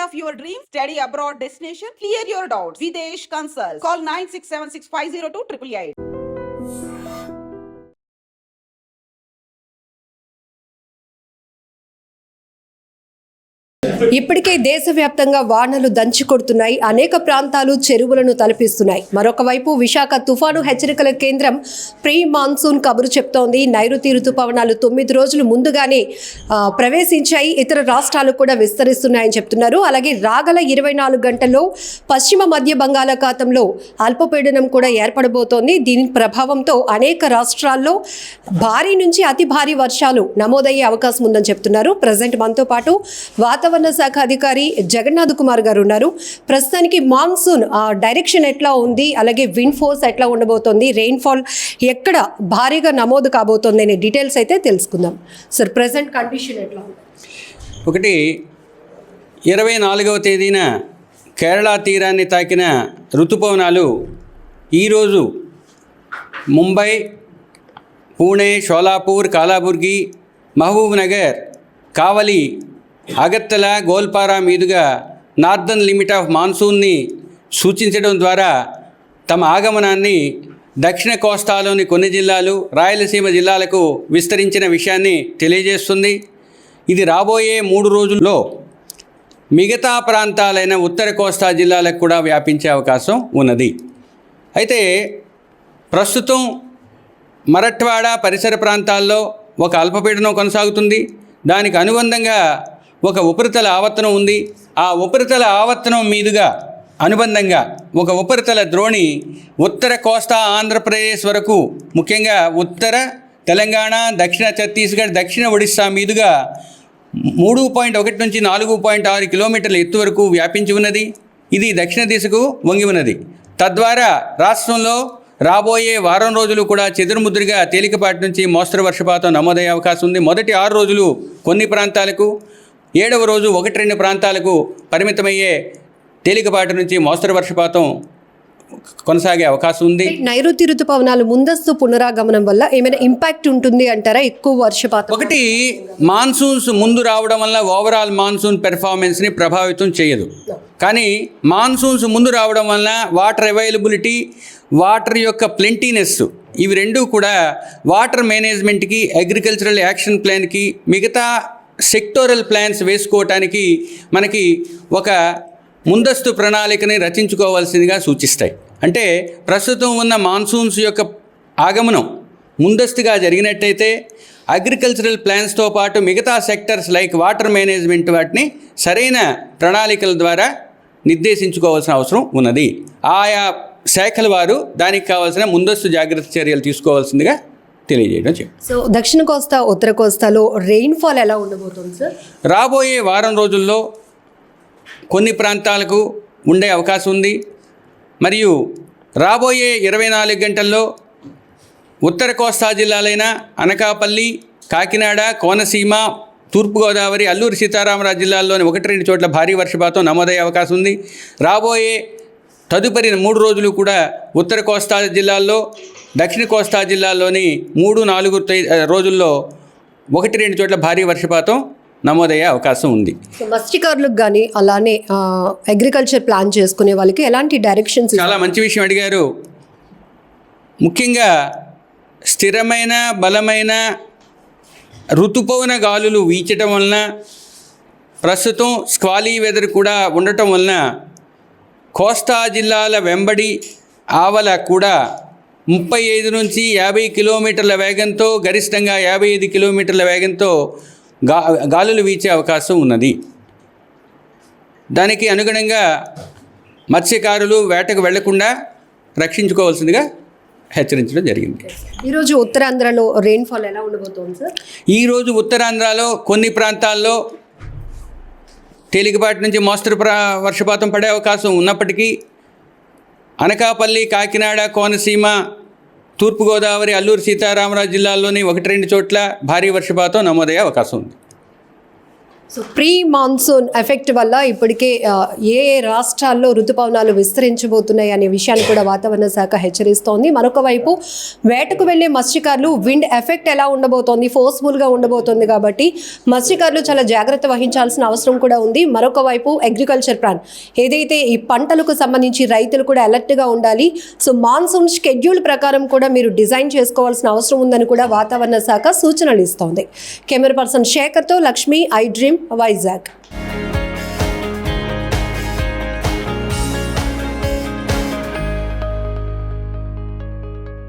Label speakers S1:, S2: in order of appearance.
S1: of your dreams, study abroad destination, clear your doubts. Videsh Consult. Call 9676502888.
S2: ఇప్పటికే దేశవ్యాప్తంగా వానలు దంచి కొడుతున్నాయి. అనేక ప్రాంతాలు చెరువులను తలపిస్తున్నాయి. మరొక వైపు విశాఖ తుఫాను హెచ్చరికల కేంద్రం ప్రీ మాన్సూన్ కబురు చెప్తోంది. నైరుతి రుతుపవనాలు తొమ్మిది రోజులు ముందుగానే ప్రవేశించాయి. ఇతర రాష్ట్రాలు కూడా విస్తరిస్తున్నాయని చెప్తున్నారు. అలాగే రాగల ఇరవై నాలుగు గంటల్లో పశ్చిమ మధ్య బంగాళాఖాతంలో అల్పపీడనం కూడా ఏర్పడబోతోంది. దీని ప్రభావంతో అనేక రాష్ట్రాల్లో భారీ నుంచి అతి భారీ వర్షాలు నమోదయ్యే అవకాశం ఉందని చెప్తున్నారు. ప్రజెంట్ మనతో పాటు వాతావరణ శాఖ అధికారి జగన్నాథ్ కుమార్ గారు ఉన్నారు. ప్రస్తుతానికి మాన్సూన్ ఆ, డైరెక్షన్ ఎట్లా ఉంది? అలాగే విండ్ ఫోర్స్ ఎట్లా ఉండబోతోంది? రెయిన్ఫాల్ ఎక్కడ భారీగా నమోదు కాబోతోంది అనే డీటెయిల్స్ అయితే తెలుసుకుందాం. సార్ ప్రజెంట్ కండిషన్ ఎట్లా ఉంది?
S3: ఒకటి ఇరవై నాలుగవ తేదీన కేరళ తీరాన్ని తాకిన ఋతుపవనాలు ఈరోజు ముంబై పూణే షోలాపూర్ కాలాబుర్గి మహబూబ్ నగర్ కావలి అగత్తల గోల్పారా మీదుగా నార్దర్న్ లిమిట్ ఆఫ్ మాన్సూన్ని సూచించడం ద్వారా తమ ఆగమనాన్ని దక్షిణ కోస్తాలోని కొన్ని జిల్లాలు రాయలసీమ జిల్లాలకు విస్తరించిన విషయాన్ని తెలియజేస్తుంది. ఇది రాబోయే మూడు రోజుల్లో మిగతా ప్రాంతాలైన ఉత్తర కోస్తా జిల్లాలకు కూడా వ్యాపించే అవకాశం ఉన్నది. అయితే ప్రస్తుతం మరట్వాడ పరిసర ప్రాంతాల్లో ఒక అల్పపీడనం కొనసాగుతుంది. దానికి అనుబంధంగా ఒక ఉపరితల ఆవర్తనం ఉంది. ఆ ఉపరితల ఆవర్తనం మీదుగా అనుబంధంగా ఒక ఉపరితల ద్రోణి ఉత్తర కోస్తా ఆంధ్రప్రదేశ్ వరకు ముఖ్యంగా ఉత్తర తెలంగాణ దక్షిణ ఛత్తీస్గఢ్ దక్షిణ ఒడిస్సా మీదుగా మూడు పాయింట్ ఒకటి నుంచి నాలుగు పాయింట్ ఆరు కిలోమీటర్ల ఎత్తు వరకు వ్యాపించి ఉన్నది. ఇది దక్షిణ దిశకు వంగి ఉన్నది. తద్వారా రాష్ట్రంలో రాబోయే వారం రోజులు కూడా చెదురుముద్దురుగా తేలికపాటి నుంచి మోస్తరు వర్షపాతం నమోదయ్యే అవకాశం ఉంది. మొదటి ఆరు రోజులు కొన్ని ప్రాంతాలకు ఏడవ రోజు ఒకటి రెండు ప్రాంతాలకు పరిమితమయ్యే తేలికపాటి నుంచి మోస్తరు వర్షపాతం కొనసాగే అవకాశం ఉంది.
S2: నైరుతి ఋతుపవనాలు ముందస్తు పునరాగమనం వల్ల ఏమైనా ఇంపాక్ట్ ఉంటుంది అంటారా? ఎక్కువ వర్షపాతం
S3: ఒకటి మాన్సూన్స్ ముందు రావడం వల్ల ఓవరాల్ మాన్సూన్ పెర్ఫార్మెన్స్ని ప్రభావితం చేయదు. కానీ మాన్సూన్స్ ముందు రావడం వల్ల వాటర్ అవైలబిలిటీ వాటర్ యొక్క ప్లెంటీనెస్ ఇవి రెండు కూడా వాటర్ మేనేజ్మెంట్కి అగ్రికల్చరల్ యాక్షన్ ప్లాన్కి మిగతా సెక్టోరల్ ప్లాన్స్ వేసుకోవటానికి మనకి ఒక ముందస్తు ప్రణాళికని రచించుకోవాల్సిందిగా సూచిస్తాయి. అంటే ప్రస్తుతం ఉన్న మాన్సూన్స్ యొక్క ఆగమనం ముందస్తుగా జరిగినట్టయితే అగ్రికల్చరల్ ప్లాన్స్తో పాటు మిగతా సెక్టర్స్ లైక్ వాటర్ మేనేజ్మెంట్ వాటిని సరైన ప్రణాళికల ద్వారా నిర్దేశించుకోవాల్సిన అవసరం ఉన్నది. ఆయా శాఖల వారు దానికి కావాల్సిన ముందస్తు జాగ్రత్త చర్యలు తీసుకోవాల్సిందిగా తెలియజేయడం
S2: సో దక్షిణ కోస్తా ఉత్తర కోస్తాలో రెయిన్ఫాల్ ఎలా ఉండబోతుంది సార్
S3: రాబోయే వారం రోజుల్లో కొన్ని ప్రాంతాలకు ఉండే అవకాశం ఉంది. మరియు రాబోయే ఇరవై నాలుగు గంటల్లో ఉత్తర కోస్తా జిల్లాలైన అనకాపల్లి కాకినాడ కోనసీమ తూర్పుగోదావరి అల్లూరి సీతారామరాజు జిల్లాల్లోని ఒకటి రెండు చోట్ల భారీ వర్షపాతం నమోదయ్యే అవకాశం ఉంది. రాబోయే తదుపరి మూడు రోజులు కూడా ఉత్తర కోస్తా జిల్లాల్లో దక్షిణ కోస్తా జిల్లాల్లోని మూడు నాలుగు రోజుల్లో ఒకటి రెండు చోట్ల భారీ వర్షపాతం నమోదయ్యే అవకాశం ఉంది.
S2: మత్స్యకారులకు కానీ అలానే అగ్రికల్చర్ ప్లాన్ చేసుకునే వాళ్ళకి ఎలాంటి డైరెక్షన్స్
S3: చాలా మంచి విషయం అడిగారు. ముఖ్యంగా స్థిరమైన బలమైన ఋతుపవన గాలులు వీచటం వలన ప్రస్తుతం స్క్వాలీ వెదర్ కూడా ఉండటం వలన కోస్తా జిల్లాల వెంబడి ఆవల కూడా ముప్పై ఐదు నుంచి యాభై కిలోమీటర్ల వేగంతో గరిష్టంగా యాభై ఐదు కిలోమీటర్ల వేగంతో గా గాలులు వీచే అవకాశం ఉన్నది. దానికి అనుగుణంగా మత్స్యకారులు వేటకు వెళ్ళకుండా రక్షించుకోవాల్సిందిగా హెచ్చరించడం జరిగింది.
S2: ఈరోజు ఉత్తరాంధ్రలో రెయిన్ఫాల్ ఎలా ఉండబోతోంది సార్
S3: ఈరోజు ఉత్తరాంధ్రలో కొన్ని ప్రాంతాల్లో తేలికపాటి నుంచి మోస్తరు వర్షపాతం పడే అవకాశం ఉన్నప్పటికీ అనకాపల్లి కాకినాడ కోనసీమ తూర్పుగోదావరి అల్లూరు సీతారామరాజు జిల్లాల్లోని ఒకటి రెండు చోట్ల భారీ వర్షపాతం నమోదయ్యే అవకాశం ఉంది.
S2: సో ప్రీ మాన్సూన్ ఎఫెక్ట్ వల్ల ఇప్పటికే ఏ ఏ రాష్ట్రాల్లో ఋతుపవనాలు విస్తరించబోతున్నాయి అనే విషయాన్ని కూడా వాతావరణ శాఖ హెచ్చరిస్తోంది. మరొక వైపు వేటకు వెళ్ళే మత్స్యకారులు విండ్ ఎఫెక్ట్ ఎలా ఉండబోతోంది? ఫోర్స్ఫుల్గా ఉండబోతోంది కాబట్టి మత్స్యకారులు చాలా జాగ్రత్త వహించాల్సిన అవసరం కూడా ఉంది. మరొక వైపు అగ్రికల్చర్ ప్లాన్ ఏదైతే ఈ పంటలకు సంబంధించి రైతులు కూడా అలర్ట్గా ఉండాలి సో మాన్సూన్ షెడ్యూల్ ప్రకారం కూడా మీరు డిజైన్ చేసుకోవాల్సిన అవసరం ఉందని కూడా వాతావరణ శాఖ సూచనలు ఇస్తోంది. కెమెరా పర్సన్ శేఖర్తో లక్ష్మి ఐ డ్రీమ్. Vizag.